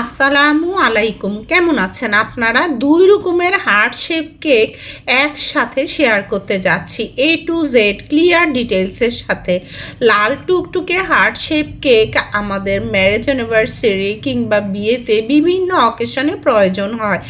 আসসালামু আলাইকুম। কেমন আছেন আপনারা? দুই রকমের হার্ট শেপ কেক একসাথে শেয়ার করতে যাচ্ছি। এ টু জেড ক্লিয়ার ডিটেলসের সাথে। লাল টুকটুকে হার্ট শেপ কেক আমাদের ম্যারেজ অ্যানিভার্সারি কিংবা বিয়েতে বিভিন্ন অকেশনে প্রয়োজন হয়।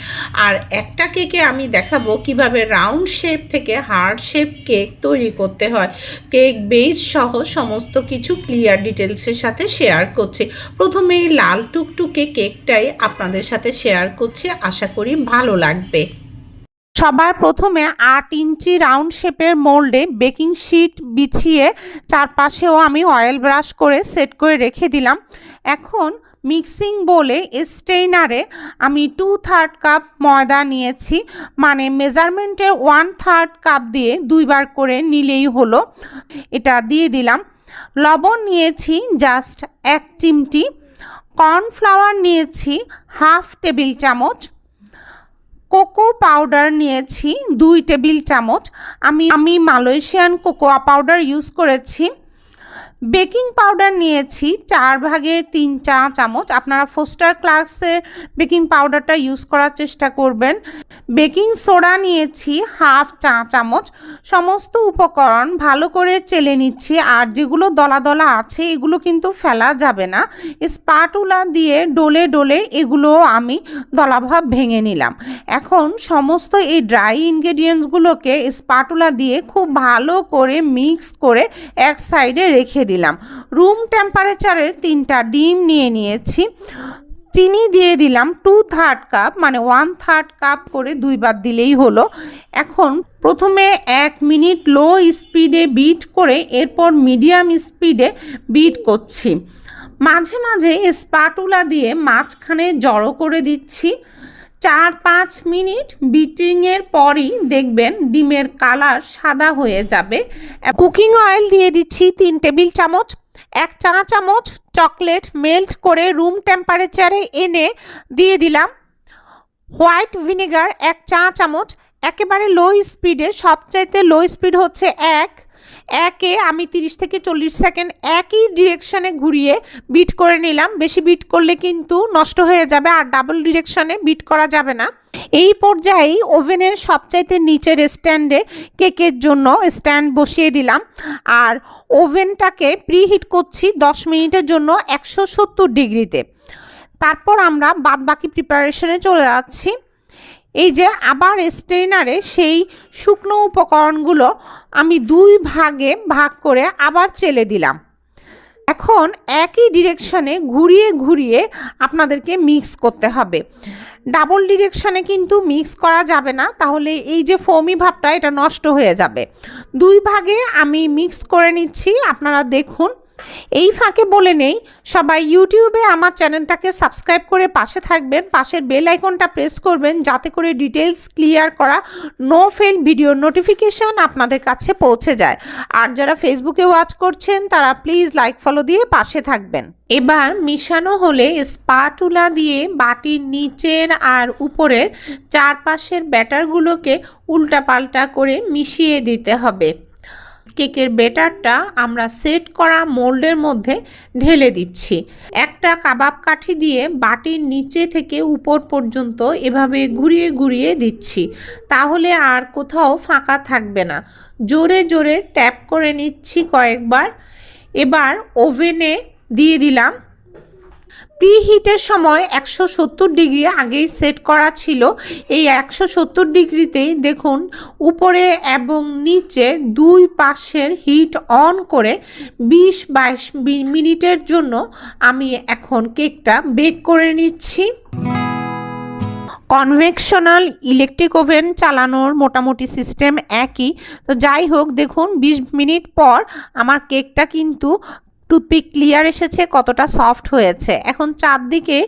আর একটা কেকে আমি দেখাবো কীভাবে রাউন্ড শেপ থেকে হার্ট শেপ কেক তৈরি করতে হয়। কেক বেস সহ সমস্ত কিছু ক্লিয়ার ডিটেলসের সাথে শেয়ার করছি। প্রথমে এই লাল টুকটুকে কেকটাই আপনাদের সাথে শেয়ার করছি, আশা করি ভালো লাগবে। সবার প্রথমে আট ইঞ্চি রাউন্ড শেপের মোল্ডে বেকিং শিট বিছিয়ে চারপাশেও আমি অয়েল ব্রাশ করে সেট করে রেখে দিলাম। এখন মিক্সিং বলে স্টেইনারে আমি টু থার্ড কাপ ময়দা নিয়েছি মানে মেজারমেন্টে ওয়ান থার্ড কাপ দিয়ে দুইবার করে নিলেই হলো। এটা দিয়ে দিলাম। লবণ নিয়েছি জাস্ট এক চিমটি। কর্নফ্লাওয়ার নিয়েছি হাফ টেবিল চামচ, কোকো পাউডার নিয়েছি দুই টেবিল চামচ, আমি আমি মালয়েশিয়ান কোকোয়া পাউডার ইউজ করেছি। বেকিং পাউডার নিয়েছি, চার ভাগে তিন চা চামচ। আপনারা ফোস্টার ক্লাসের বেকিং পাউডারটা ইউজ করার চেষ্টা করবেন। বেকিং সোডা নিয়েছি, হাফ চা চামচ। সমস্ত উপকরণ ভালো করে চেলে নিচ্ছি, আর যেগুলো দলা দলা আছে, এগুলো কিন্তু ফেলা যাবে না। স্পাটুলা দিয়ে ডোলে ডোলে এগুলো আমি দলাভাব ভেঙে নিলাম। এখন সমস্ত এই ড্রাই ইনগ্রেডিয়েন্টসগুলোকে স্পাটুলা দিয়ে খুব ভালো করে মিক্স করে এক সাইডে রেখে দিলাম। রুম টেম্পারেচারে তিনটা ডিম নিয়ে নিয়েছি। চিনি দিয়ে দিলাম টু থার্ড কাপ মানে ওয়ান থার্ড কাপ করে দুইবার দিলেই হলো। এখন প্রথমে এক মিনিট লো স্পিডে বিট করে এরপর মিডিয়াম স্পিডে বিট করছি। মাঝে মাঝে স্পাটুলা দিয়ে মাঝখানে জড়ো করে দিচ্ছি। চার পাঁচ মিনিট বিটিংয়ের পরই দেখবেন ডিমের কালার সাদা হয়ে যাবে। কুকিং অয়েল দিয়ে দিচ্ছি তিন টেবিল চামচ, এক চা চামচ চকলেট মেল্ট করে রুম টেম্পারেচারে এনে দিয়ে দিলাম। হোয়াইট ভিনেগার এক চা চামচ, একেবারে লো স্পিডে, সবচাইতে লো স্পিড হচ্ছে এক। একে আমি তিরিশ থেকে চল্লিশ সেকেন্ড একই ডিরেকশানে ঘুরিয়ে বিট করে নিলাম। বেশি বিট করলে কিন্তু নষ্ট হয়ে যাবে আর ডাবল ডিরেকশানে বিট করা যাবে না। এই পর্যায়েই ওভেনের সবচাইতে নিচের স্ট্যান্ডে কেকের জন্য স্ট্যান্ড বসিয়ে দিলাম। আর ওভেনটাকে প্রিহিট করছি দশ মিনিটের জন্য একশো সত্তর ডিগ্রিতে। তারপর আমরা বাদ বাকি প্রিপারেশনে চলে যাচ্ছি। এই যে আবার স্ট্রেনারে সেই শুকনো উপকরণগুলো আমি দুই ভাগে ভাগ করে আবার চেলে দিলাম। এখন একই ডিরেকশানে ঘুরিয়ে ঘুরিয়ে আপনাদেরকে মিক্স করতে হবে। ডাবল ডিরেকশানে কিন্তু মিক্স করা যাবে না, তাহলে এই যে ফোমি ভাবটা এটা নষ্ট হয়ে যাবে। দুই ভাগে আমি মিক্স করে নিচ্ছি, আপনারা দেখুন। এই ফাঁকে বলে নেই, সবাই ইউটিউবে আমার চ্যানেলটাকে সাবস্ক্রাইব করে পাশে থাকবেন, পাশের বেল আইকনটা প্রেস করবেন, যাতে করে ডিটেলস ক্লিয়ার করা নো ফেল ভিডিও নোটিফিকেশন আপনাদের কাছে পৌঁছে যায়। আর যারা ফেসবুকে ওয়াচ করছেন, তারা প্লিজ লাইক, ফলো দিয়ে পাশে থাকবেন। এবার মিশানো হলে স্পাটুলা দিয়ে বাটির নিচের আর উপরের চারপাশের ব্যাটারগুলোকে উল্টাপাল্টা করে মিশিয়ে দিতে হবে। কেকের বেটারটা আমরা সেট করা মোল্ডের মধ্যে ঢেলে দিচ্ছি। একটা কাবাব কাঠি দিয়ে বাটির নিচে থেকে উপর পর্যন্ত এভাবে ঘুরিয়ে ঘুরিয়ে দিচ্ছি। তাহলে আর কোথাও ফাঁকা থাকবে না। জোরে জোরে ট্যাপ করে নিচ্ছি কয়েকবার। এবার ওভেনে দিয়ে দিলাম প্রিহিটের সময় একশো সত্তর ডিগ্রি আগেই সেট করা ছিল। এই একশো সত্তর ডিগ্রিতেই দেখুন উপরে এবং নিচে দুই পাশের হিট অন করে বিশ বাইশ মিনিটের জন্য আমি এখন কেকটা বেক করে নিচ্ছি। কনভেকশনাল ইলেকট্রিক ওভেন চালানোর মোটামুটি সিস্টেম একই। তো যাই হোক, দেখুন বিশ মিনিট পর আমার কেকটা কিন্তু টুথপিক ক্লিয়ার এসেছে, কতটা সফট হয়েছে। এখন চারদিকে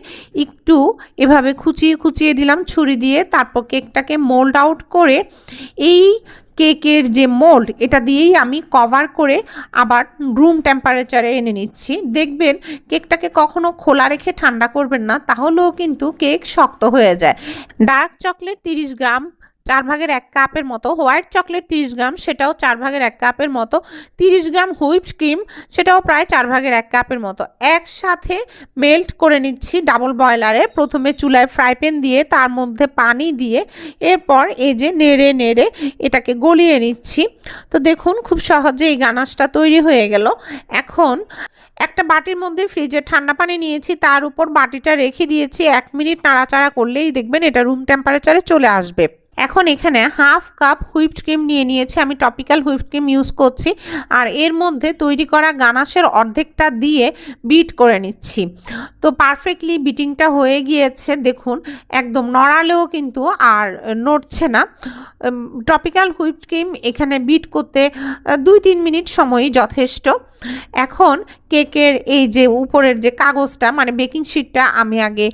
একটু এভাবে খুচিয়ে খুচিয়ে দিলাম, ছুরি দিয়ে, তারপর কেকটাকে মোল্ড আউট করে এই কেকের যে মোল্ড এটা দিয়েই আমি কভার করে আবার রুম টেম্পারেচারে এনে নিচ্ছি। দেখবেন, কেকটাকে কখনো খোলা রেখে ঠান্ডা করবেন না, তাহলেও কিন্তু কেক শক্ত হয়ে যায়। ডার্ক চকলেট তিরিশ গ্রাম চার ভাগের এক কাপের মতো হোয়াইট চকলেট তিরিশ গ্রাম, সেটাও চার ভাগের এক কাপের মতো। তিরিশ গ্রাম হুইপড ক্রিম, সেটাও প্রায় চার ভাগের এক কাপের মতো। একসাথে মেল্ট করে নিচ্ছি ডাবল বয়লারে। প্রথমে চুলায় ফ্রাই প্যান দিয়ে, তার মধ্যে পানি দিয়ে, এরপর এই যে নেড়ে নেড়ে এটাকে গলিয়ে নিচ্ছি। তো দেখুন, খুব সহজে এই গানাশটা তৈরি হয়ে গেল। এখন একটা বাটির মধ্যে ফ্রিজে ঠান্ডা পানি নিয়েছি, তার উপর বাটিটা রেখে দিয়েছি। এক মিনিট নাড়াচাড়া করলেই দেখবেন এটা রুম টেম্পারেচারে চলে আসবে। এখন এখানে হাফ কাপ হুইপড ক্রিম নিয়ে নিয়েছি। আমি টপিক্যাল হুইপড ক্রিম ইউজ করছি আর এর মধ্যে তৈরি করা গানাশের অর্ধেকটা দিয়ে বিট করে নিচ্ছি। তো পারফেক্টলি বিটিংটা হয়ে গিয়েছে, দেখুন, একদম নড়ালেও কিন্তু আর নড়ছে না। টপিক্যাল হুইপড ক্রিম এখানে বিট করতে দুই তিন মিনিট সময়ই যথেষ্ট। এখন কেকের এই যে উপরের যে কাগজটা মানে বেকিং শিটটা, আমি আগে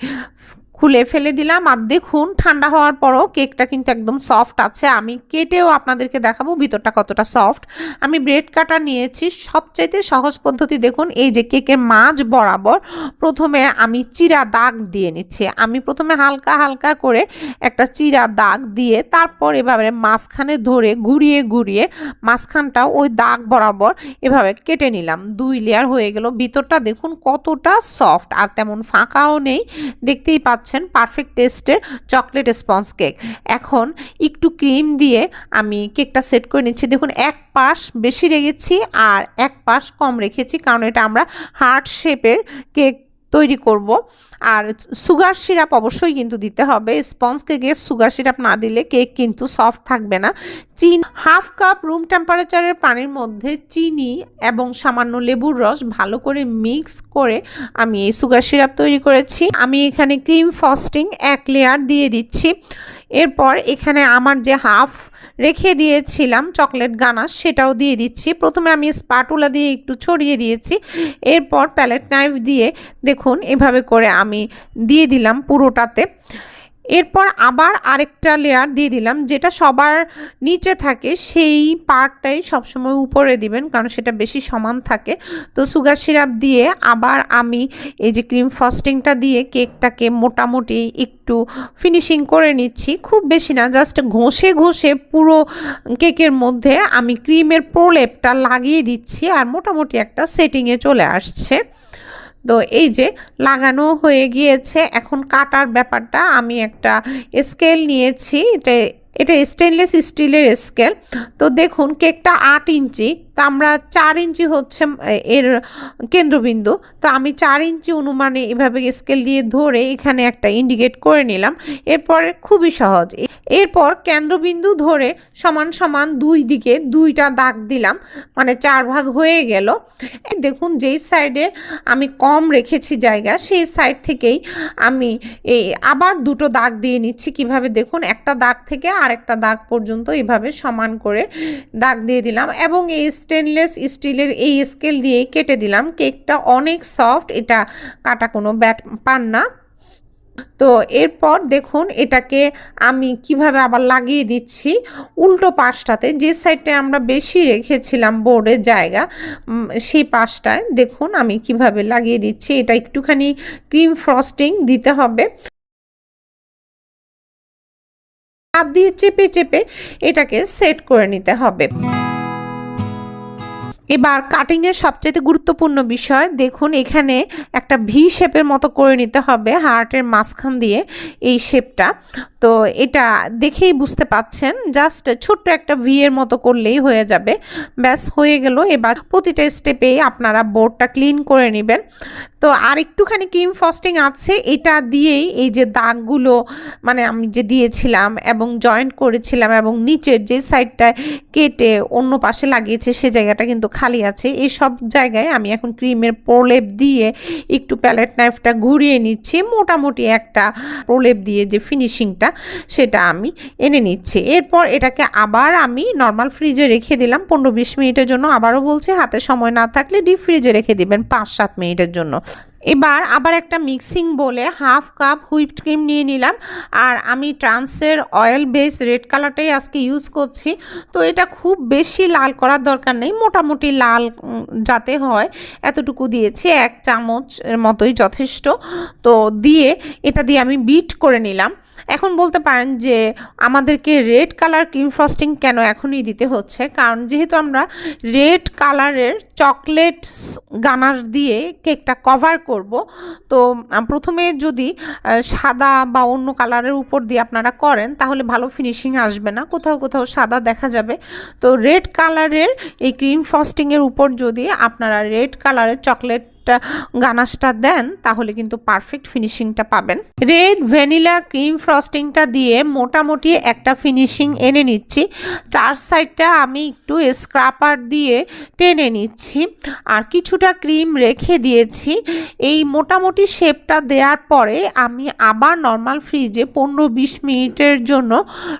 খুলে ফেলে দিলাম আর দেখুন, ঠান্ডা হওয়ার পরও কেকটা কিন্তু একদম সফট আছে। আমি কেটেও আপনাদেরকে দেখাবো ভিতরটা কতটা সফট আমি ব্রেড কাটার নিয়েছি। সবচাইতে সহজ পদ্ধতি দেখুন, এই যে কেকের মাঝ বরাবর প্রথমে আমি চিরা দাগ দিয়ে নিচ্ছি। আমি প্রথমে হালকা হালকা করে একটা চিরা দাগ দিয়ে তারপর এভাবে মাঝখানে ধরে ঘুরিয়ে ঘুরিয়ে মাঝখানটা ওই দাগ বরাবর এভাবে কেটে নিলাম। দুই লেয়ার হয়ে গেল। ভিতরটা দেখুন কতটা সফট আর তেমন ফাঁকাও নেই। দেখতেই পাচ্ছেন পারফেক্ট টেস্টের চকলেট স্পঞ্জ কেক এখন একটু ক্রিম দিয়ে আমি কেকটা সেট করে নিচ্ছি। দেখুন, এক পাশ বেশি রেখেছি আর এক পাশ কম রেখেছি, কারণ এটা আমরা হার্ট শেপের কেক তৈরি করব। আর সুগার সিরাপ অবশ্যই কিন্তু দিতে হবে। স্পঞ্জ কেকে সুগার সিরাপ না দিলে কেক কিন্তু সফট থাকবে না। চিন হাফ কাপ রুম টেম্পারেচারের পানির মধ্যে চিনি এবং সামান্য লেবুর রস ভালো করে মিক্স করে আমি এই সুগার সিরাপ তৈরি করেছি। আমি এখানে ক্রিম ফস্টিং এক লেয়ার দিয়ে দিচ্ছি। এরপর এখানে আমার যে হাফ রেখে দিয়েছিলাম চকলেট গানাশ সেটাও দিয়ে দিচ্ছি। প্রথমে আমি স্পাটুলা দিয়ে একটু ছড়িয়ে দিয়েছি। এরপর প্যালেট নাইফ দিয়ে দেখুন এভাবে করে আমি দিয়ে দিলাম পুরোটাতে। এরপর আবার আরেকটা লেয়ার দিয়ে দিলাম, যেটা সবার নিচে থাকে, সেই পার্টটাই সবসময় উপরে দিবেন, কারণ সেটা বেশি সমান থাকে। তো সুগার সিরাপ দিয়ে আবার আমি এই যে ক্রিম ফস্টিংটা দিয়ে কেকটাকে মোটামুটি একটু ফিনিশিং করে নিচ্ছি। খুব বেশি না জাস্ট ঘষে ঘষে পুরো কেকের মধ্যে আমি ক্রিমের প্রলেপটা লাগিয়ে দিচ্ছি, আর মোটামুটি একটা সেটিংয়ে চলে আসছে। তো এই যে লাগানো হয়ে গিয়েছে, এখন কাটার ব্যাপারটা আমি একটা স্কেল নিয়েছি। এটা এটা স্টেনলেস স্টিলের স্কেল তো দেখুন, কেকটা আট ইঞ্চি তো আমরা চার ইঞ্চি হচ্ছে এর কেন্দ্রবিন্দু। তো আমি চার ইঞ্চি অনুমানে এভাবে স্কেল দিয়ে ধরে এখানে একটা ইন্ডিকেট করে নিলাম। এরপরে খুবই সহজ। এরপর কেন্দ্রবিন্দু ধরে সমান সমান দুই দিকে দুইটা দাগ দিলাম মানে চার ভাগ হয়ে গেল। দেখুন, যেই সাইডে আমি কম রেখেছি জায়গা, সেই সাইড থেকেই আমি এই আবার দুটো দাগ দিয়ে নিচ্ছি। কীভাবে? দেখুন, একটা দাগ থেকে আরেকটা দাগ পর্যন্ত এভাবে সমান করে দাগ দিয়ে দিলাম এবং এই স্টেনলেস স্টিলের এই স্কেল দিয়ে কেটে দিলাম। কেকটা অনেক সফট এটা কাটা কোনো ব্যাট, পান না। তো এরপর দেখুন, এটাকে আমি কীভাবে আবার লাগিয়ে দিচ্ছি। উল্টো পাশটাতে, যে সাইডটা আমরা বেশি রেখেছিলাম বোর্ডের জায়গা সেই পাশটায় দেখুন আমি কীভাবে লাগিয়ে দিচ্ছি। এটা একটুখানি ক্রিম ফ্রস্টিং দিতে হবে। হাত দিয়ে চেপে চেপে এটাকে সেট করে নিতে হবে। এবার কাটিংয়ের সবচেয়ে গুরুত্বপূর্ণ বিষয়, দেখুন এখানে একটা ভি শেপের মতো করে নিতে হবে হার্টের মাঝখান দিয়ে এই শেপটা তো এটা দেখেই বুঝতে পাচ্ছেন জাস্ট ছোট্ট একটা ভি এর মতো করলেই হয়ে যাবে। ব্যাস, হয়ে গেল। এবার প্রতিটা স্টেপে আপনারা বোর্ডটা ক্লিন করে নেবেন। তো আর একটুখানি ক্রিম ফস্টিং আছে, এটা দিয়েই এই যে দাগগুলো মানে আমি যে দিয়েছিলাম এবং জয়েন্ট করেছিলাম এবং নিচের যে সাইডটায় কেটে অন্য পাশে লাগিয়েছে, সে জায়গাটা কিন্তু খালি আছে। এই সব জায়গায় আমি এখন ক্রিমের প্রলেপ দিয়ে একটু প্যালেট নাইফটা ঘুরিয়ে নিচ্ছি। মোটামুটি একটা প্রলেপ দিয়ে যে ফিনিশিংটা সেটা আমি এনে নিচ্ছি। এরপর এটাকে আবার আমি নর্মাল ফ্রিজে রেখে দিলাম পনেরো বিশ মিনিটের জন্য। আবারও বলছি, হাতে সময় না থাকলে ডিপ ফ্রিজে রেখে দিবেন পাঁচ সাত মিনিটের জন্য। এবার আবার একটা মিক্সিং বলে হাফ কাপ হুইপড ক্রিম নিয়ে নিলাম। আর আমি ট্রান্সের অয়েল বেস রেড কালারটাই আজকে ইউজ করছি। তো এটা খুব বেশি লাল করার দরকার নেই, মোটামুটি লাল যাতে হয়। এতটুকু দিয়েছি, এক চামচ মতোই যথেষ্ট। তো দিয়ে এটা দিয়ে আমি বিট করে নিলাম। এখন বলতে পারেন যে আমাদেরকে রেড কালার ক্রিম ফ্রস্টিং কেন এখনই দিতে হচ্ছে? কারণ যেহেতু আমরা রেড কালারের চকলেট গানার দিয়ে কেকটা কভার করব, তো প্রথমে যদি সাদা বা অন্য কালারের উপর দিয়ে আপনারা করেন, তাহলে ভালো ফিনিশিং আসবে না। কোথাও কোথাও সাদা দেখা যাবে। তো রেড কালারের এই ক্রিম ফ্রস্টিংয়ের উপর যদি আপনারা রেড কালারের চকলেট গানাশটা দেন, তাহলে কিন্তু পারফেক্ট ফিনিশিংটা পাবেন। রেড ভ্যানিলা ক্রিম ফ্রস্টিংটা দিয়ে মোটামুটি একটা ফিনিশিং এনে নিচ্ছি। চার সাইডটা আমি একটু স্ক্রাপার দিয়ে টেনে নিচ্ছি। আর কিছুটা ক্রিম রেখে দিয়েছি। এই মোটামুটি শেপটা দেওয়ার পরে আমি আবার নর্মাল ফ্রিজে পনেরো বিশ মিনিটের জন্য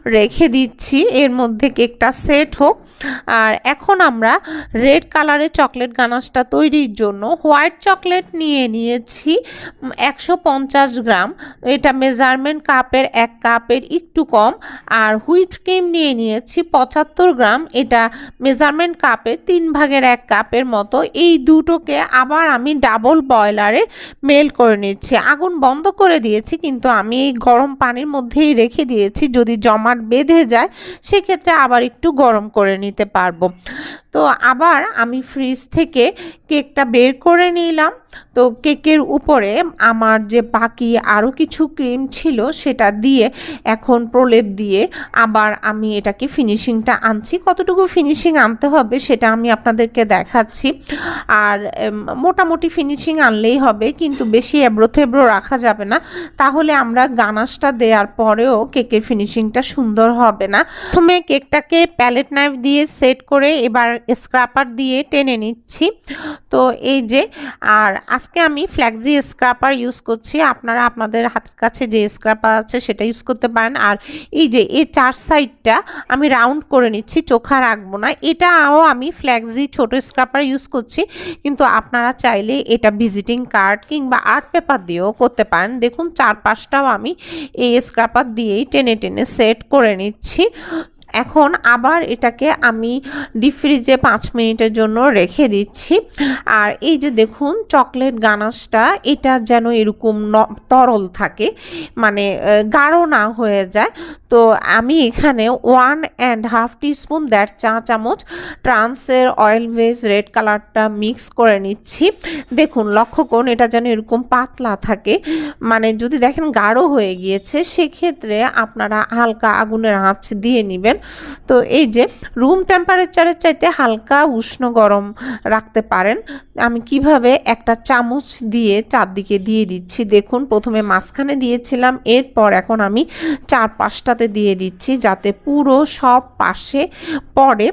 রেখে দিচ্ছি। এর মধ্যে কেকটা সেট হোক। আর এখন আমরা রেড কালারের চকলেট গানাশটা তৈরির জন্য হোয়াইট চকলেট নিয়ে নিয়েছি একশো পঞ্চাশ গ্রাম। এটা মেজারমেন্ট কাপের এক কাপের একটু কম। আর হুইট ক্রিম নিয়ে নিয়েছি, পঁচাত্তর গ্রাম। এটা মেজারমেন্ট কাপের তিন ভাগের এক কাপের মতো। এই দুটোকে আবার আমি ডাবল বয়লারে মেল করে নিচ্ছি। আগুন বন্ধ করে দিয়েছি, কিন্তু আমি এই গরম পানির মধ্যেই রেখে দিয়েছি। যদি জমাট বেঁধে যায়, সেক্ষেত্রে আবার একটু গরম করে নিতে পারব। তো আবার আমি ফ্রিজ থেকে কেকটা বের করে নিলাম তো কেকের উপরে আমার যে বাকি আরও কিছু ক্রিম ছিল সেটা দিয়ে এখন প্রলেপ দিয়ে আবার আমি এটাকে ফিনিশিংটা আনছি। কতটুকু ফিনিশিং আনতে হবে সেটা আমি আপনাদেরকে দেখাচ্ছি। আর মোটামুটি ফিনিশিং আনলেই হবে কিন্তু বেশি এবড়ো থেবড়ো রাখা যাবে না। তাহলে আমরা গানাশটা দেওয়ার পরেও কেকের ফিনিশিংটা সুন্দর হবে না। প্রথমে কেকটাকে প্যালেট নাইফ দিয়ে সেট করে এবার স্ক্রাপার দিয়ে টেনে নিচ্ছি। তো এই যে, আর আজকে আমি ফ্ল্যাক্সি স্ক্রাপার ইউজ করছি। আপনারা আপনাদের হাতের কাছে যে স্ক্রাপার আছে সেটা ইউজ করতে পারেন। আর এই যে এই চার সাইডটা আমি রাউন্ড করে নিচ্ছি, চোখা রাখব না। এটাও আমি ফ্ল্যাক্সি ছোট স্ক্রাপার ইউজ করছি। কিন্তু আপনারা চাইলে এটা ভিজিটিং কার্ড কিংবা আর্ট পেপার দিয়েও করতে পারেন। দেখুন, চার পাঁচটাও আমি এই স্ক্রাপার দিয়েই টেনে টেনে সেট করে নিচ্ছি। এখন আবার এটাকে আমি ডিপ ফ্রিজে পাঁচ মিনিটের জন্য রেখে দিচ্ছি। আর এই যে দেখুন চকলেট গানাশটা, এটা যেন এরকম তরল থাকে মানে গাঢ় না হয়ে যায়। তো আমি এখানে ওয়ান অ্যান্ড হাফ টিস্পুন দেড় চা চামচ ট্রান্সের অয়েল বেস রেড কালারটা মিক্স করে নিচ্ছি। দেখুন, লক্ষ্য করুন, এটা যেন এরকম পাতলা থাকে। মানে যদি দেখেন গাঢ় হয়ে গিয়েছে, সেক্ষেত্রে আপনারা হালকা আগুনের আঁচ দিয়ে নেবেন। তো এই যে রুম টেম্পারেচারের চাইতে হালকা উষ্ণ গরম রাখতে পারেন। আমি কীভাবে একটা চামচ দিয়ে চারদিকে দিয়ে দিচ্ছি? দেখুন, প্রথমে মাঝখানে দিয়েছিলাম, এরপর এখন আমি চার পাঁচটাতে দিয়ে দিচ্ছি যাতে পুরো সব পাশে পড়ে।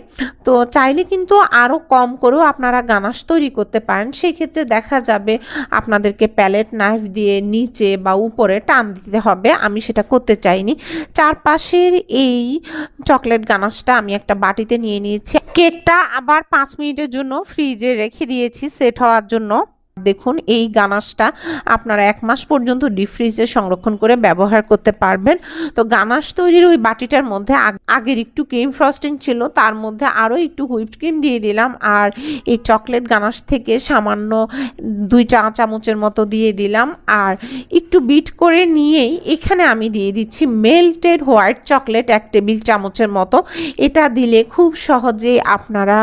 তো চাইলে কিন্তু আরও কম করেও আপনারা গানাশ তৈরি করতে পারেন। সেই ক্ষেত্রে দেখা যাবে আপনাদেরকে প্যালেট নাইফ দিয়ে নিচে বা উপরে টান দিতে হবে। আমি সেটা করতে চাইনি। চারপাশের এই চকলেট গানাশটা আমি একটা বাটিতে নিয়ে নিয়েছি। কেকটা আবার পাঁচ মিনিটের জন্য ফ্রিজে রেখে দিয়েছি, সেট হওয়ার জন্য। দেখুন, এই গানাশটা আপনারা এক মাস পর্যন্ত ডিপ ফ্রিজে সংরক্ষণ করে ব্যবহার করতে পারবেন। তো গানাশ তৈরির ওই বাটিটার মধ্যে আগ- আগের একটু ক্রিম ফ্রস্টিং ছিল, তার মধ্যে আরও একটু হুইপ ক্রিম দিয়ে দিলাম আর এই চকলেট গানাশ থেকে সামান্য দুই চা চামচের মতো দিয়ে দিলাম আর একটু বিট করে নিয়েই এখানে আমি দিয়ে দিচ্ছি মেল্টেড হোয়াইট চকলেট এক টেবিল চামচের মতো। এটা দিলে খুব সহজে আপনারা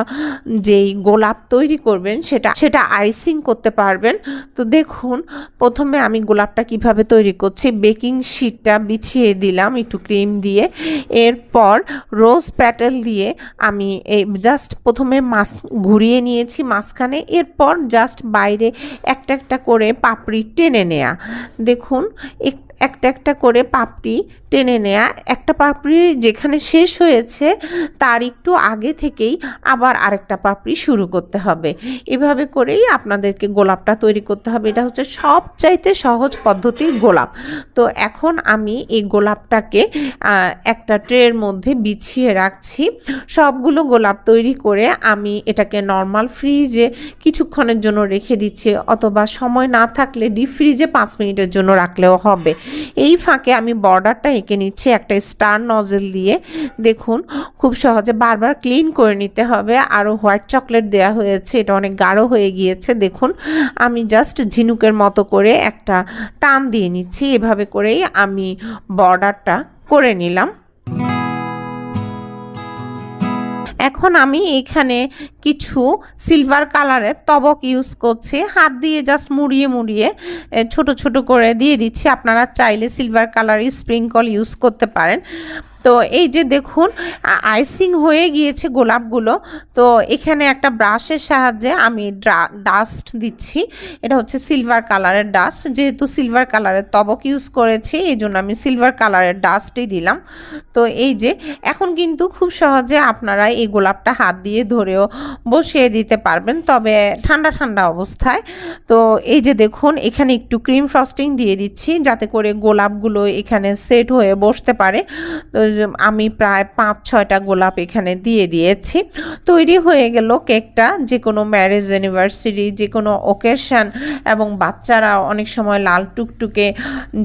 যেই গোলাপ তৈরি করবেন সেটা সেটা আইসিং করতে পারবেন। তো দেখুন, প্রথমে আমি গোলাপটা কীভাবে তৈরি করছি। বেকিং শিটটা বিছিয়ে দিলাম একটু ক্রিম দিয়ে। এরপর রোজ প্যাটেল দিয়ে আমি এই জাস্ট প্রথমে মাস ঘুরিয়ে নিয়েছি মাঝখানে। এরপর জাস্ট বাইরে একটা একটা করে পাপড়ি টেনে নেয়া। দেখুন, এক- একটা একটা করে পাপড়ি টেনে নেয়া। একটা পাপড়ি যেখানে শেষ হয়েছে, তার একটু আগে থেকেই আবার আরেকটা পাপড়ি শুরু করতে হবে। এভাবে করেই আপনাদেরকে গোলাপটা তৈরি করতে হবে। এটা হচ্ছে সবচাইতে সহজ পদ্ধতি গোলাপ। তো এখন আমি এই গোলাপটাকে একটা ট্রের মধ্যে বিছিয়ে রাখছি। সবগুলো গোলাপ তৈরি করে আমি এটাকে নর্মাল ফ্রিজে কিছুক্ষণের জন্য রেখে দিচ্ছি। অথবা সময় না থাকলে ডিপ ফ্রিজে পাঁচ মিনিটের জন্য রাখলেও হবে। এই ফাঁকে আমি বর্ডারটা এঁকে নিচ্ছি, একটা স্টার নজেল দিয়ে। দেখুন, খুব সহজে বারবার ক্লিন করে নিতে হবে। আরও হোয়াইট চকলেট দেওয়া হয়েছে, এটা অনেক গাঢ় হয়ে গিয়েছে। দেখুন, আমি জাস্ট ঝিনুকের মতো করে একটা টান দিয়ে নিচ্ছি। এভাবে করেই আমি বর্ডারটা করে নিলাম। এখন আমি এখানে কিছু সিলভার কালারের তবক ইউজ করছি। হাত দিয়ে জাস্ট মুড়িয়ে মুড়িয়ে ছোট ছোট করে দিয়ে দিচ্ছি। আপনারা চাইলে সিলভার কালারের স্প্রিংকল ইউজ করতে পারেন। তো এই যে দেখুন আইসিং হয়ে গিয়েছে গোলাপগুলো। তো এখানে একটা ব্রাশের সাহায্যে আমি ডাস্ট দিচ্ছি। এটা হচ্ছে সিলভার কালারের ডাস্ট যেহেতু সিলভার কালারের তবক ইউজ করেছি, এই জন্য আমি সিলভার কালারের ডাস্টই দিলাম। তো এই যে, এখন কিন্তু খুব সহজে আপনারা এই গোলাপটা হাত দিয়ে ধরেও বসিয়ে দিতে পারবেন, তবে ঠান্ডা ঠান্ডা অবস্থায়। তো এই যে দেখুন, এখানে একটু ক্রিম ফ্রস্টিং দিয়ে দিচ্ছি, যাতে করে গোলাপগুলো এখানে সেট হয়ে বসতে পারে। তো আমি প্রায় পাঁচ, ছয়টা গোলাপ এখানে দিয়ে দিয়েছি। তৈরি হয়ে গেল কেকটা। যে কোনো ম্যারেজ অ্যানিভার্সারি যে কোনো ওকেশন এবং বাচ্চারা অনেক সময় লাল টুকটুকে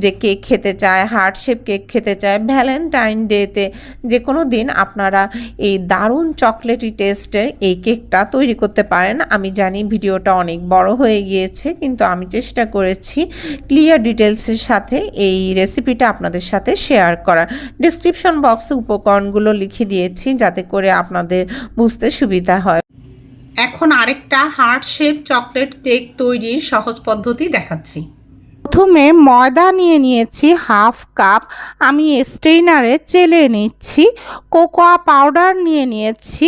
যে কেক খেতে চায় হার্ট শেপ কেক খেতে চায় ভ্যালেন্টাইন ডেতে যে কোনো দিন আপনারা এই দারুণ চকলেটি টেস্টের এই কেকটা তৈরি করতে পারেন। আমি জানি ভিডিওটা অনেক বড় হয়ে গিয়েছে, কিন্তু আমি চেষ্টা করেছি ক্লিয়ার ডিটেলসের সাথে এই রেসিপিটা আপনাদের সাথে শেয়ার করার। ডিসক্রিপশন বক্সে উপকরণগুলো লিখে দিয়েছি যাতে করে আপনাদের বুঝতে সুবিধা হয়। এখন আরেকটা হার্ট শেপ চকলেট কেক তৈরির সহজ পদ্ধতি দেখাচ্ছি। প্রথমে ময়দা নিয়ে নিয়েছি হাফ কাপ আমি স্ট্রেইনারে চেলে নিচ্ছি কোকোয়া পাউডার নিয়ে নিয়েছি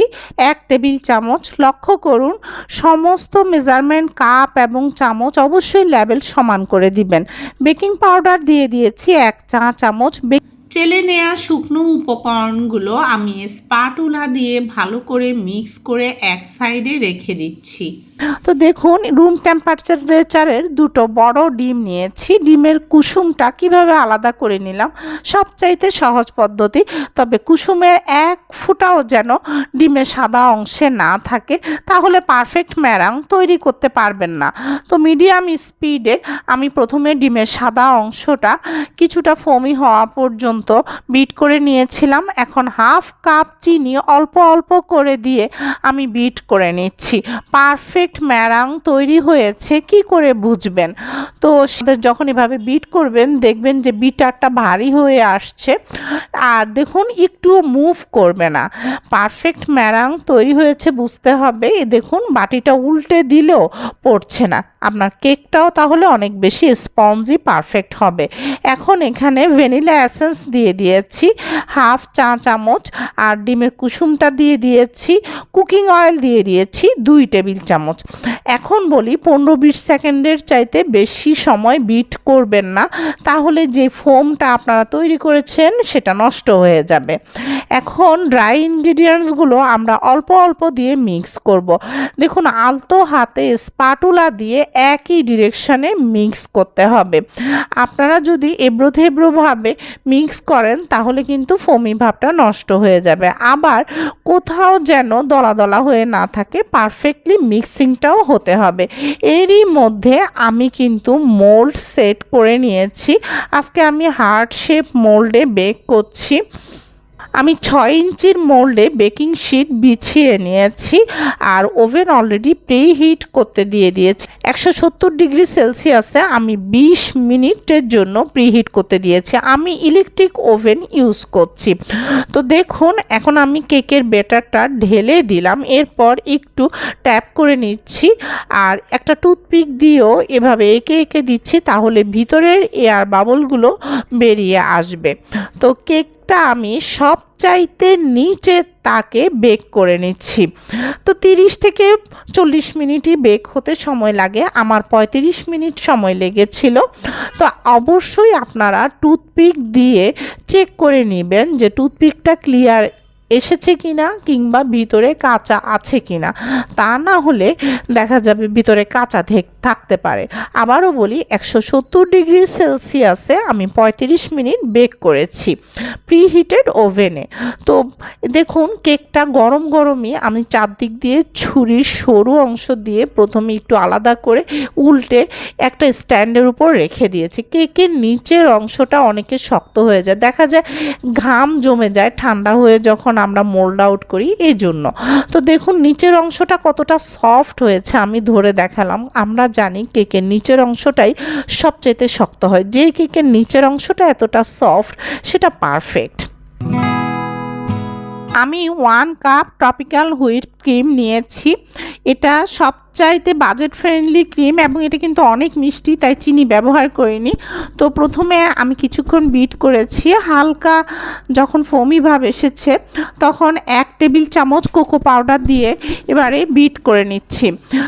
এক টেবিল চামচ। লক্ষ্য করুন সমস্ত মেজারমেন্ট কাপ এবং চামচ অবশ্যই লেভেল সমান করে দিবেন। বেকিং পাউডার দিয়ে দিয়েছি এক চা চামচ। চেলে নেওয়া শুকনো উপকরণগুলো আমি স্পাটুলা দিয়ে ভালো করে মিক্স করে এক সাইডে রেখে দিচ্ছি। তো দেখুন রুম টেম্পারেচারের দুটো বড় ডিম নিয়েছি। ডিমের কুসুমটা কীভাবে আলাদা করে নিলাম, সবচাইতে সহজ পদ্ধতি। তবে কুসুমের এক ফুটাও যেন ডিমের সাদা অংশে না থাকে, তাহলে পারফেক্ট ম্যারাং তৈরি করতে পারবেন না। তো মিডিয়াম স্পিডে আমি প্রথমে ডিমের সাদা অংশটা কিছুটা ফমি হওয়া পর্যন্ত বিট করে নিয়েছিলাম। এখন হাফ কাপ চিনি অল্প অল্প করে দিয়ে আমি বিট করে নিচ্ছি। পারফেক্ট ম্যারাং তৈরি হয়েছে, কি করে বুঝবেন? তো যখন এভাবে বিট করবেন, দেখবেন যে বিটারটা ভারী হয়ে আসছে। আর দেখুন, একটুও মুভ করবে না। পারফেক্ট ম্যারাং তৈরি হয়েছে, বুঝতে হবে। দেখুন, বাটিটা উল্টে দিলেও পড়ছে না। আপনার কেকটাও তাহলে অনেক বেশি স্পঞ্জি পারফেক্ট হবে। এখন এখানে ভ্যানিলা অ্যাসেন্স দিয়ে দিয়েছি, হাফ চা চামচ। আর ডিমের কুসুমটা দিয়ে দিয়েছি, কুকিং অয়েল দিয়ে দিয়েছি, দুই টেবিল চামচ। এখন বলি, পনেরো বিশ সেকেন্ডের চাইতে বেশি সময় বিট করবেন না। তাহলে যে ফোমটা আপনারা তৈরি করেছেন, সেটা নষ্ট হয়ে যাবে। এখন ড্রাই ইনগ্রিডিয়েন্টসগুলো আমরা অল্প অল্প দিয়ে মিক্স করব। দেখুন, আলতো হাতে স্পাটুলা দিয়ে একই ডিরেকশনে মিক্স করতে হবে। আপনারা যদি এবড়ো থেবড়োভাবে মিক্স করেন, তাহলে কিন্তু ফমি ভাবটা নষ্ট হয়ে যাবে। আবার কোথাও যেন দলা দলা হয়ে না থাকে পারফেক্টলি মিক্সিংটাও হতে হবে। এরই মধ্যে আমি কিন্তু মোল্ড সেট করে নিয়েছি। আজকে আমি হার্ট শেপ মোল্ডে বেক করছি। আমি ছয় ইঞ্চির মোল্ডে বেকিং শিট বিছিয়ে নিয়েছি আর ওভেন অলরেডি প্রি হিট করতে দিয়ে দিয়েছি। একশো সত্তর ডিগ্রি সেলসিয়াসে আমি বিশ মিনিটের জন্য প্রি হিট করতে দিয়েছি। আমি ইলেকট্রিক ওভেন ইউজ করছি। তো দেখুন, এখন আমি কেকের বেটারটা ঢেলে দিলাম। এরপর একটু ট্যাপ করে নিচ্ছি আর একটা টুথপিক দিয়েও এভাবে এঁকে এঁকে দিচ্ছি, তাহলে ভিতরের এয়ার বাবলগুলো বেরিয়ে আসবে। তো কেক কেকটা আমি সবচাইতে নিচে তাকে বেক করে নিচ্ছি। তো তিরিশ থেকে চল্লিশ মিনিটই বেক হতে সময় লাগে, আমার পঁয়ত্রিশ মিনিট সময় লেগেছিল। তো অবশ্যই আপনারা টুথপিক দিয়ে চেক করে নেবেন যে টুথপিকটা ক্লিয়ার এসেছে কিনা কিংবা ভিতরে কাঁচা আছে কিনা, তা না হলে দেখা যাবে ভিতরে কাঁচা থেক- থাকতে পারে। আবারও বলি, একশো সত্তর ডিগ্রি সেলসিয়াসে আমি পঁয়ত্রিশ মিনিট বেক করেছি প্রিহিটেড ওভেনে। তো দেখুন, কেকটা গরম গরমই আমি চারদিক দিয়ে ছুরির সরু অংশ দিয়ে প্রথমে একটু আলাদা করে উল্টে একটা স্ট্যান্ডের উপর রেখে দিয়েছি। কেকের নিচের অংশটা অনেকে শক্ত হয়ে যায়। দেখা যায় ঘাম জমে যায়, ঠান্ডা হয়ে যখন আমরা মোল্ড আউট করি এই জন্য তো দেখুন, নিচের অংশটা কতটা সফট হয়েছে আমি ধরে দেখালাম। আমরা জানি কেকের নিচের অংশটাই সবচেয়ে শক্ত হয়। যে কেকের নিচের অংশটা এতটা সফট সেটা পারফেক্ট আমি one cup tropical whipped cream নিয়েছি। এটা সবচাইতে বাজেট ফ্রেন্ডলি ক্রিম এবং এটা কিন্তু অনেক মিষ্টি, তাই চিনি ব্যবহার করিনি। তো প্রথমে আমি কিছুক্ষণ বিট করেছি। হালকা যখন ফোমি ভাব এসেছে, তখন এক টেবিল চামচ কোকো পাউডার দিয়ে এবারে বিট করে নিচ্ছি।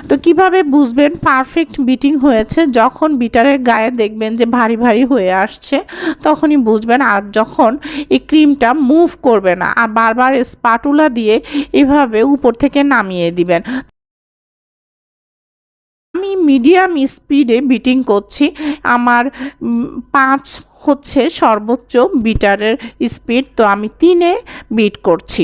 তো কীভাবে বুঝবেন? পারফেক্ট বিটিং হয়েছে। যখন বিটারের গায়ে দেখবেন যে ভারী ভারী হয়ে আসছে, তখনই বুঝবেন। আর যখন এই ক্রিমটা মুভ করবে না, আর বারবার স্পাটুলা দিয়ে এভাবে উপর থেকে নামিয়ে দিবেন। আমি মিডিয়াম স্পিডে বিটিং করছি। আমার পাঁচ হচ্ছে সর্বোচ্চ বিটারের স্পিড। তো আমি তিনে বিট করছি।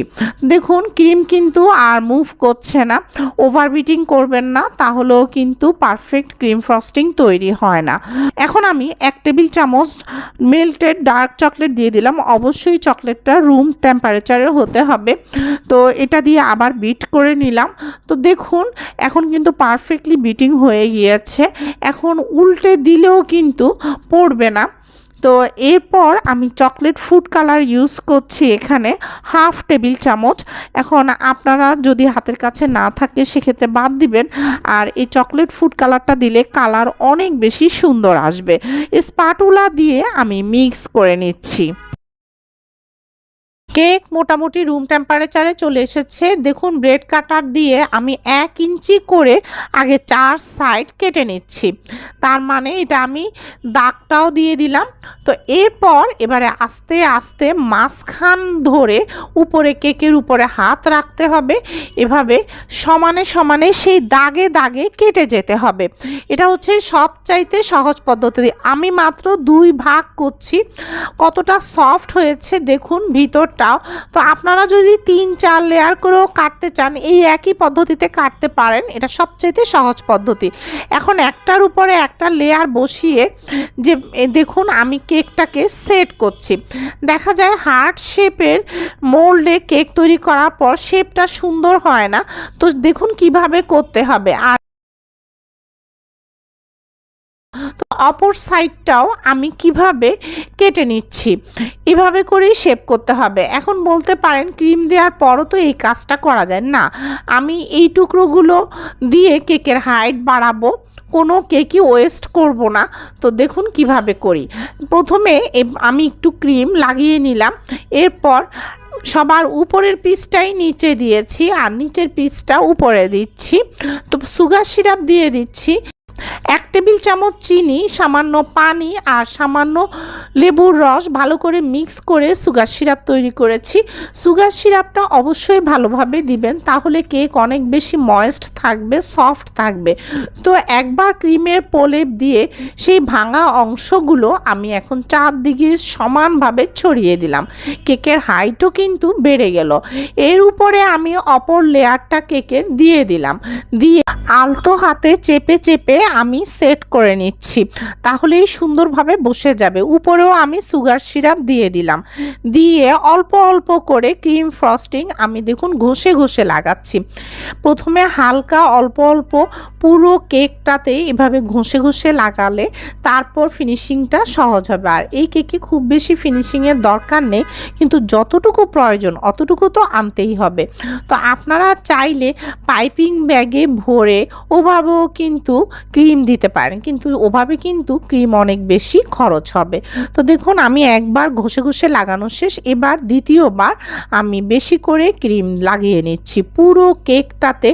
দেখুন, ক্রিম কিন্তু আর মুভ করছে না। ওভার বিটিং করবেন না, তাহলেও কিন্তু পারফেক্ট ক্রিম ফ্রস্টিং তৈরি হয় না। এখন আমি এক টেবিল চামচ মেল্টেড ডার্ক চকলেট দিয়ে দিলাম। অবশ্যই চকলেটটা রুম টেম্পারেচারে হতে হবে। তো এটা দিয়ে আবার বিট করে নিলাম। তো দেখুন, এখন কিন্তু পারফেক্টলি বিটিং হয়ে গিয়েছে। এখন উল্টে দিলেও কিন্তু পড়বে না। তো এরপর আমি চকলেট ফুড কালার ইউজ করছি এখানে হাফ টেবিল চামচ। এখন আপনারা যদি হাতের কাছে না থাকে সেক্ষেত্রে বাদ দিবেন। আর এই চকলেট ফুড কালারটা দিলে কালার অনেক বেশি সুন্দর আসবে। স্পাটুলা দিয়ে আমি মিক্স করে নিচ্ছি। কেক মোটামুটি রুম টেম্পারেচারে চলে এসেছে। দেখুন ব্রেড কাটার দিয়ে আমি এক ইঞ্চি করে আগে চার সাইড কেটে নিচ্ছি। তার মানে এটা আমি দাগটাও দিয়ে দিলাম। তো এরপর এবারে আস্তে আস্তে মাঝখান ধরে উপরে কেকের উপরে হাত রাখতে হবে। এভাবে সমানে সমানে সেই দাগে দাগে কেটে যেতে হবে। এটা হচ্ছে সবচাইতে সহজ পদ্ধতি। আমি মাত্র দুই ভাগ করছি। কতটা সফট হয়েছে দেখুন ভিতরটাও তো আপনারা যদি তিন, চার লেয়ার করেও কাটতে চান, এই একই পদ্ধতিতে কাটতে পারেন। এটা সবচাইতে সহজ পদ্ধতি। এখন একটার উপরে একটা লেয়ার বসিয়ে যে দেখুন আমি কেকটাকে সেট করছি। দেখা যায় হার্ট শেপের মোল্ডে কেক তৈরি করার পর শেপটা সুন্দর হয় না। তো দেখুন কীভাবে করতে হবে। আর অপর সাইডটাও আমি কীভাবে কেটে নিচ্ছি? এভাবে করেই শেপ করতে হবে। এখন বলতে পারেন ক্রিম দেওয়ার পরও তো এই কাজটা করা যায় না। আমি এই টুকরোগুলো দিয়ে কেকের হাইট বাড়াবো। কোনো কেকই ওয়েস্ট করব না। তো দেখুন কীভাবে করি। প্রথমে আমি একটু ক্রিম লাগিয়ে নিলাম। এরপর সবার উপরের পিসটাই নিচে দিয়েছি আর নিচের পিসটা উপরে দিচ্ছি। তো সুগার সিরাপ দিয়ে দিচ্ছি। এক টেবিল চামচ চিনি, সামান্য পানি আর সামান্য লেবুর রস ভালো করে মিক্স করে সুগার সিরাপ তৈরি করেছি। সুগার সিরাপটা অবশ্যই ভালোভাবে দিবেন, তাহলে কেক অনেক বেশি ময়েস্ট থাকবে, সফট থাকবে। তো একবার ক্রিমের প্রলেপ দিয়ে সেই ভাঙা অংশগুলো আমি এখন চারদিকে সমানভাবে ছড়িয়ে দিলাম। কেকের হাইটও কিন্তু বেড়ে গেল। এর উপরে আমি অপর লেয়ারটা কেকের দিয়ে দিলাম। দিয়ে আলতো হাতে চেপে চেপে আমি সেট করে নিচ্ছি। তাহলেই সুন্দরভাবে বসে যাবে। উপরেও আমি সুগার সিরাপ দিয়ে দিলাম। দিয়ে অল্প অল্প করে ক্রিম ফ্রস্টিং আমি দেখুন ঘষে ঘষে লাগাচ্ছি। প্রথমে হালকা অল্প অল্প পুরো কেকটাতে এভাবে ঘষে ঘষে লাগালে তারপর ফিনিশিংটা সহজ হবে। আর এই কেকে খুব বেশি ফিনিশিংয়ের দরকার নেই, কিন্তু যতটুকু প্রয়োজন অতটুকু তো আনতেই হবে। তো আপনারা চাইলে পাইপিং ব্যাগে ভরে ওভাবেও কিন্তু ক্রিম দিতে পারেন, কিন্তু ওভাবে কিন্তু ক্রিম অনেক বেশি খরচ হবে। তো দেখুন, আমি একবার ঘষে ঘষে লাগানো শেষ, এবার দ্বিতীয়বার আমি বেশি করে ক্রিম লাগিয়ে নিচ্ছি। পুরো কেকটাতে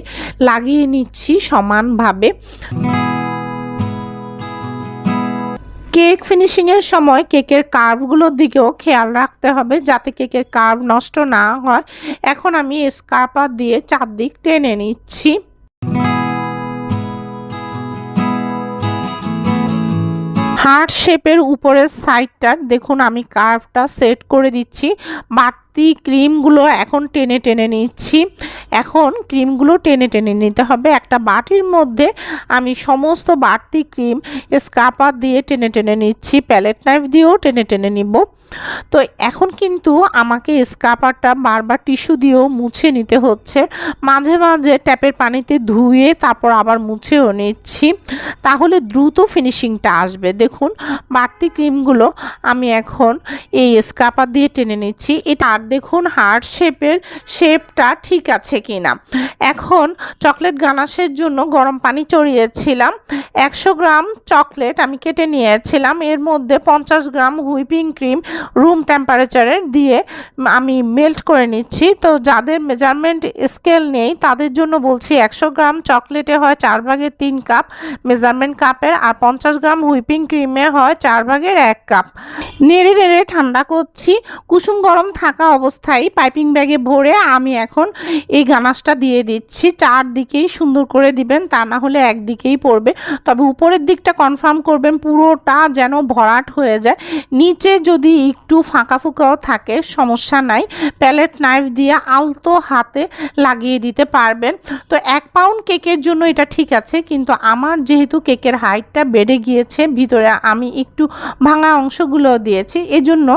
লাগিয়ে নিচ্ছি সমানভাবে। কেক ফিনিশিংয়ের সময় কেকের কার্ভগুলোর দিকেও খেয়াল রাখতে হবে, যাতে কেকের কার্ভ নষ্ট না হয়। এখন আমি স্কার্পার দিয়ে চারদিক টেনে নিচ্ছি। হার্ট শেপের উপরের সাইডটার দেখুন আমি কার্ভটা সেট করে দিচ্ছি। বাড়তি ক্রিমগুলো এখন টেনে টেনে নিচ্ছি। এখন ক্রিমগুলো টেনে টেনে নিতে হবে। একটা বাটির মধ্যে আমি সমস্ত বাড়তি ক্রিম স্ক্রাপার দিয়ে টেনে টেনে নিচ্ছি। প্যালেট নাইফ দিয়েও টেনে টেনে নিব। তো এখন কিন্তু আমাকে স্ক্রাপারটা বারবার টিস্যু দিয়েও মুছে নিতে হচ্ছে। মাঝে মাঝে ট্যাপের পানিতে ধুয়ে তারপর আবার মুছেও নিচ্ছি। তাহলে দ্রুত ফিনিশিংটা আসবে। দেখুন, বাড়তি ক্রিমগুলো আমি এখন এই স্ক্রাপার দিয়ে টেনে নিচ্ছি। এটা দেখুন হার্ট শেপের শেপটা ঠিক আছে কি না এখন চকলেট গানাশের জন্য গরম পানি চড়িয়েছিলাম। একশো গ্রাম চকলেট আমি কেটে নিয়েছিলাম। এর মধ্যে পঞ্চাশ গ্রাম হুইপিং ক্রিম রুম টেম্পারেচারের দিয়ে আমি মেল্ট করে নিচ্ছি। তো যাদের মেজারমেন্ট স্কেল নেই, তাদের জন্য বলছি একশো গ্রাম চকলেটে হয় চার ভাগের তিন কাপ মেজারমেন্ট কাপের আর পঞ্চাশ গ্রাম হুইপিং ক্রিমে হয় চার ভাগের এক কাপ। নেড়ে নেড়ে ঠান্ডা করছি। কুসুম গরম থাকা অবস্থায় পাইপিং ব্যাগে ভরে আমি এখন এই গানাশটা দিয়ে দিচ্ছি। চারদিকেই সুন্দর করে দিবেন, তা না হলে একদিকেই পড়বে। তবে উপরের দিকটা কনফার্ম করবেন, পুরোটা যেন ভরাট হয়ে যায়। নিচে যদি একটু ফাঁকা ফুঁকাও থাকে, সমস্যা নাই। প্যালেট নাইফ দিয়ে আলতো হাতে লাগিয়ে দিতে পারবেন। তো এক পাউন্ড কেকের জন্য এটা ঠিক আছে, কিন্তু আমার যেহেতু কেকের হাইটটা বেড়ে গিয়েছে, ভিতরে আমি একটু ভাঙা অংশগুলো দিয়েছি। এজন্য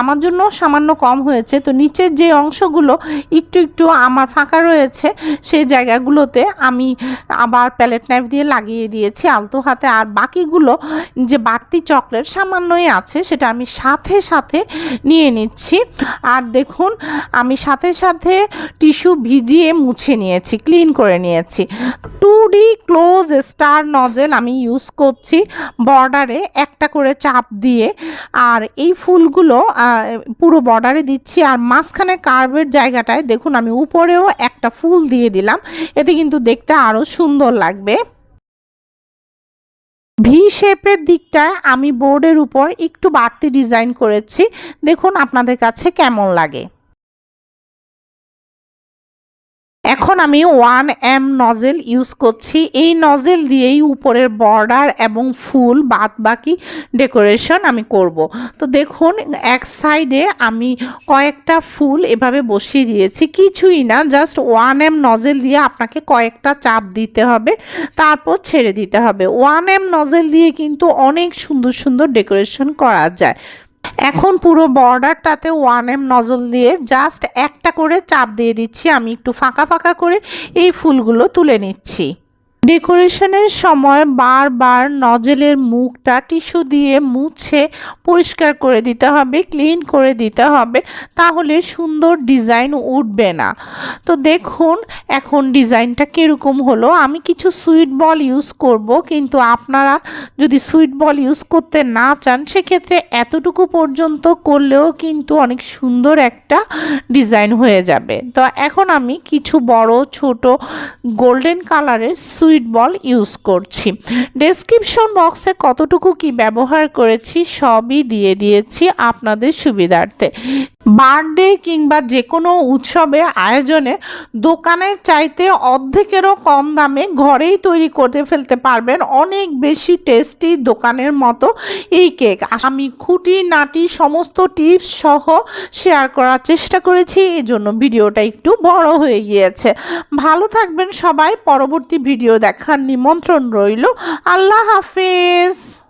আমার জন্য সামান্য কম হয়েছে। তো নিচের যে অংশগুলো একটু একটু আমার ফাঁকা রয়েছে, সেই জায়গাগুলোতে আমি আবার প্যালেট নাইফ দিয়ে লাগিয়ে দিয়েছি আলতো হাতে। আর বাকিগুলো যে বাড়তি চকলেট সামান্যই আছে, সেটা আমি সাথে সাথে নিয়ে নিচ্ছি। আর দেখুন, আমি সাথে সাথে টিস্যু ভিজিয়ে মুছে নিয়েছি, ক্লিন করে নিয়েছি। Two D close star nozzle আমি ইউজ করছি বর্ডারে একটা করে চাপ দিয়ে। আর এই ফুলগুলো পুরো বর্ডারে দিচ্ছি আর মাঝখানে কার্ভের জায়গাটায় দেখুন আমি উপরেও একটা ফুল দিয়ে দিলাম। এতে কিন্তু দেখতে আরও সুন্দর লাগবে। ভি শেপের দিকটায় আমি বোর্ডের উপর একটু বাড়তি ডিজাইন করেছি। দেখুন আপনাদের কাছে কেমন লাগে। এখন আমি ওয়ান এম নজেল ইউজ করছি। এই নজেল দিয়েই উপরের বর্ডার এবং ফুল বাদ বাকি ডেকোরেশন আমি করব। তো দেখুন, এক সাইডে আমি কয়েকটা ফুল এভাবে বসিয়ে দিয়েছি। কিছুই না, জাস্ট ওয়ান এম নজেল দিয়ে আপনাকে কয়েকটা চাপ দিতে হবে, তারপর ছেড়ে দিতে হবে। ওয়ান এম নজেল দিয়ে কিন্তু অনেক সুন্দর সুন্দর ডেকোরেশন করা যায়। এখন পুরো বর্ডারটাতে ওয়ান এম নজল দিয়ে জাস্ট একটা করে চাপ দিয়ে দিচ্ছি। আমি একটু ফাঁকা ফাঁকা করে এই ফুলগুলো তুলে নিচ্ছি। ডেকোরেশনের সময় বারবার নজেলের মুখটা টিস্যু দিয়ে মুছে পরিষ্কার করে দিতে হবে, ক্লিন করে দিতে হবে, তাহলে সুন্দর ডিজাইন উঠবে না। তো দেখুন এখন ডিজাইনটা কীরকম হলো। আমি কিছু সুইট বল ইউজ করব, কিন্তু আপনারা যদি সুইট বল ইউজ করতে না চান, সেক্ষেত্রে এতটুকু পর্যন্ত করলেও কিন্তু অনেক সুন্দর একটা ডিজাইন হয়ে যাবে। তো এখন আমি কিছু বড়, ছোট, গোল্ডেন কালারের সুইট বল ইউজ করছি। ডেসক্রিপশন বক্সে কতটুকু কি ব্যবহার করেছি সবই দিয়ে দিয়েছি আপনাদের সুবিধার্থে। বার্থডে কিংবা যে কোনো উৎসবে, আয়োজনে দোকানের চাইতে অর্ধেকেরও কম দামে ঘরেই তৈরি করে ফেলতে পারবেন অনেক বেশি টেস্টি দোকানের মতো এই কেক। আমি খুঁটি, নাটি, সমস্ত টিপস সহ শেয়ার করার চেষ্টা করেছি এই জন্য ভিডিওটা একটু বড় হয়ে গিয়েছে। ভালো থাকবেন সবাই, পরবর্তী ভিডিও দেখার নিমন্ত্রণ রইল। আল্লাহ হাফেজ!